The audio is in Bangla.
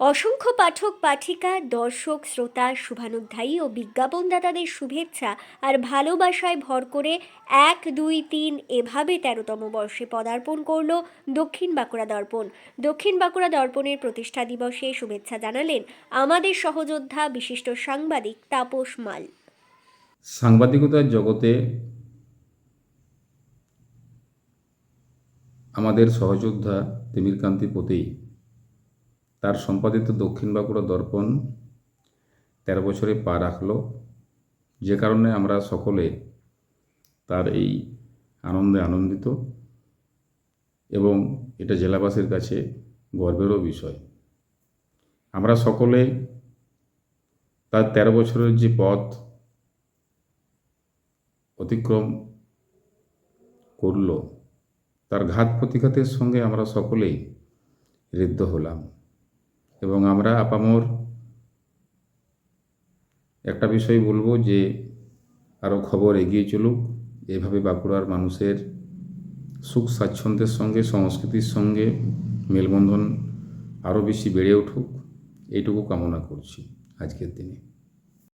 অসংখ্য পাঠক, পাঠিকা, দর্শক, শ্রোতা, শুভানুধ্যায়ী ও বিজ্ঞাপনদাতাদের শুভেচ্ছা আর ভালোবাসায় ভর করে এক, দুই, তিন এভাবে তেরোতম বর্ষে পদার্পণ করল দক্ষিণ বাঁকুড়া দর্পণ। দক্ষিণ বাঁকুড়া দর্পণের প্রতিষ্ঠা দিবসে শুভেচ্ছা জানালেন আমাদের সহযোদ্ধা বিশিষ্ট সাংবাদিক তাপস মাল। সাংবাদিকতার জগতে আমাদের সহযোদ্ধা তিমিরকান্তি পতি তার সম্পাদিত দক্ষিণ বাঁকুড়া দর্পণ তেরো বছরে পা রাখল। যে কারণে আমরা সকলে তার এই আনন্দে আনন্দিত এবং এটা জেলাবাসীর কাছে গর্বেরও বিষয়। আমরা সকলে তার তেরো বছরের যে পথ অতিক্রম করল, তার ঘাত প্রতিঘাতের সঙ্গে আমরা সকলেই ঋদ্ধ হলাম। এবং আমরা আপামর একটা বিষয় বলব যে আরও খবর এগিয়ে চলুক। এভাবে বাঁকুড়ার মানুষের সুখ স্বাচ্ছন্দ্যের সঙ্গে, সংস্কৃতির সঙ্গে মেলবন্ধন আরও বেশি বেড়ে উঠুক। এইটুকু কামনা করছি আজকের দিনে।